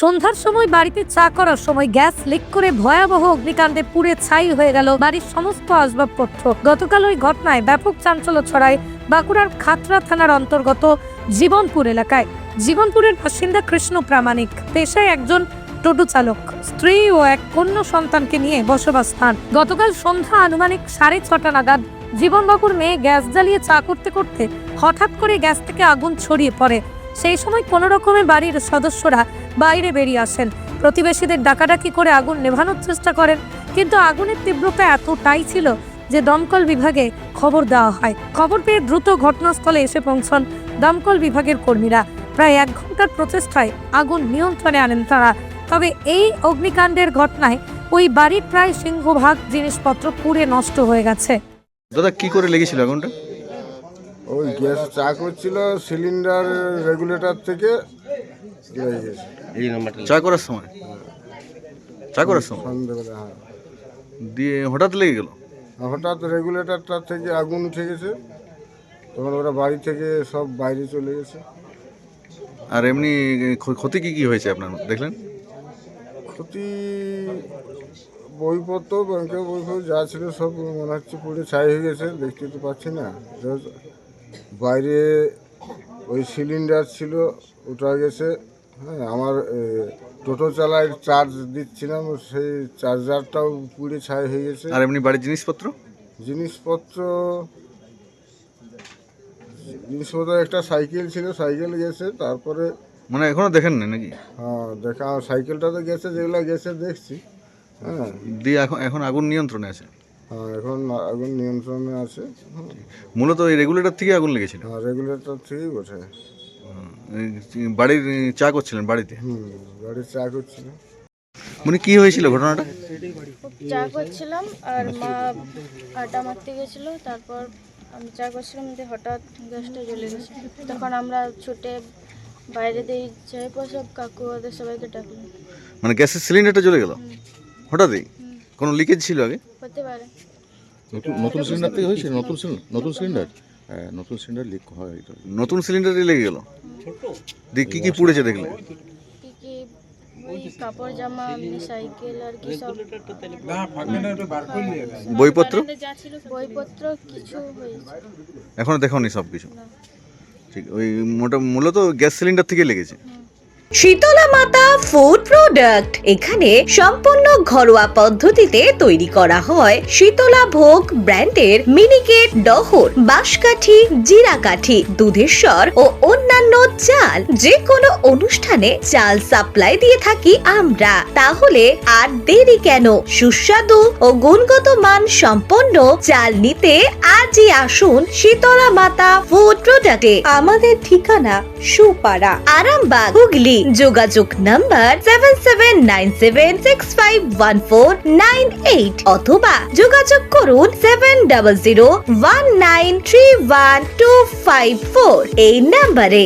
সন্ধ্যার সময় বাড়িতে চা করার সময় গ্যাস লিক করে ভয়াবহ অগ্নিকাণ্ডে পুড়ে ছাই হয়ে গেল বাড়ির সমস্ত আসবাবপত্র। গতকাল ওই ঘটনায় ব্যাপক চাঞ্চল্য ছড়ায় বাঁকুড়ার খাতড়া থানার অন্তর্গত জীবনপুর এলাকায়। জীবনপুরের বাসিন্দা কৃষ্ণ প্রামাণিক, পেশায় একজন টোটো চালক, স্ত্রী ও এক কন্য সন্তানকে নিয়ে বসবাস স্থান। গতকাল সন্ধ্যা আনুমানিক সাড়ে ছটা নাগাদ জীবনবাবুর মেয়ে গ্যাস জ্বালিয়ে চা করতে করতে হঠাৎ করে গ্যাস থেকে আগুন ছড়িয়ে পড়ে। সেই সময় কোনো রকমে বাড়ির সদস্যরা বাইরে বেরিয়ে আসেন। প্রতিবেশীদের ডাকাডাকি করে আগুন নেভানোর চেষ্টা করেন, কিন্তু আগুনের তীব্রতা এতটাই ছিল যে দমকল বিভাগে খবর দেওয়া হয়। খবর পেয়ে দ্রুত ঘটনাস্থলে এসে পৌঁছন দমকল বিভাগের কর্মীরা। প্রায় এক ঘণ্টার প্রচেষ্টায় আগুন নিয়ন্ত্রণে আনেন তারা। তবে এই অগ্নিকাণ্ডের ঘটনায় ওই বাড়ির প্রায় সিংহভাগ জিনিসপত্র পুড়ে নষ্ট হয়ে গেছে। দাদা, কি করে লেগেছিল আগুনটা? ওই গ্যাস চা করছিল সিলিন্ডার রেগুলেটর থেকে চা করার সময়? চা করার সময়? সন্ধ্যেবেলা হ্যাঁ। দিয়ে হঠাৎ লেগে গেল? হঠাৎ রেগুলেটরটা থেকে আগুন উঠে গেছে। তখন ওরা বাড়ি থেকে সব বাইরে চলে গেছে। আর এমনি ক্ষতি কি কি হয়েছে আপনার? দেখলেন? ক্ষতি বইপত্র ব্যাংকের বইপত্র যা ছিল সব মনে হচ্ছে পুরো ছাই হয়ে গেছে দেখতে তো পাচ্ছি না। বাইরে ওই সিলিন্ডার ছিল ওটা গেছে। হ্যাঁ আমার টোটো চালায় চার্জ দিচ্ছিলাম সেই চার্জারটাও পুড়ে ছাই হয়ে গেছে। আর এমনি বাড়ির জিনিসপত্র? জিনিসপত্র জিনিসপত্র একটা সাইকেল ছিল সাইকেল গেছে তারপরে মানে এখনও দেখেন না নাকি? হ্যাঁ দেখা সাইকেলটা তো গেছে যেগুলো গেছে দেখছি। হ্যাঁ। দিয়ে এখন এখন আগুন নিয়ন্ত্রণে আছে। এখন আগুন নিয়ন্ত্রণে আছে। মূলত এই রেগুলেটর থেকে আগুন লেগেছিল? হ্যাঁ রেগুলেটর থেকেই ওঠে বাড়ির চা করছিলেন বাড়িতে? হুম গাড়ি চা করছিল মানে কি হয়েছিল ঘটনাটা? চা করছিলাম আর মা আটা মারতে গেছিল তারপর আমি চা করছিলাম দিয়ে হঠাৎ গ্যাসটা জ্বলে গেছে। তখন আমরা ছুটে বাইরে দিয়ে যাই পর সব কাকু ওদের সবাইকে ডাকলাম মানে গ্যাসের সিলিন্ডারটা জ্বলে গেল? হঠাৎই? কোনো লিকেজ ছিল আগে? হতে পারে। নতুন নতুন সিলিন্ডার থেকে হয়েছে? নতুন সিলিন্ডার নতুন সিলিন্ডার হ্যাঁ নতুন সিলিন্ডার লিক হয় এটা নতুন সিলিন্ডারই লেগে গেল? দিয়ে কি কি পুড়েছে দেখলে? কি কি ওই কাপড় জামা সাইকেল আর কি সব। বইপত্র? বইপত্র কিছু হয়েছে। এখনও দেখোনি সব কিছু ঠিক ওই মোটা মূলত গ্যাস সিলিন্ডার থেকে লেগেছে? শীতলা মাতা ফুড প্রোডাক্ট এখানে সম্পূর্ণ ঘরোয়া পদ্ধতিতে তৈরি করা হয়। শীতলা ভোগ ব্র্যান্ডের মিনিকেট, ডহর, বাঁশকাঠি, জিরাকাঠি দুধেশ্বর ও ও অন্যান্য চাল যে কোনো অনুষ্ঠানে চাল সাপ্লাই দিয়ে থাকি আমরা। তাহলে আর দেরি কেন? সুস্বাদু ও গুণগত মান সম্পন্ন চাল নিতে আজই আসুন শীতলা মাতা ফুড প্রোডাক্টে আমাদের ঠিকানা সুপাড়া, আরামবাগ, হুগলি। যোগাযোগ number seven seven nine seven six five one four nine eight অথবা যোগাযোগ করুন seven double zero one nine three one two five four এই নাম্বারে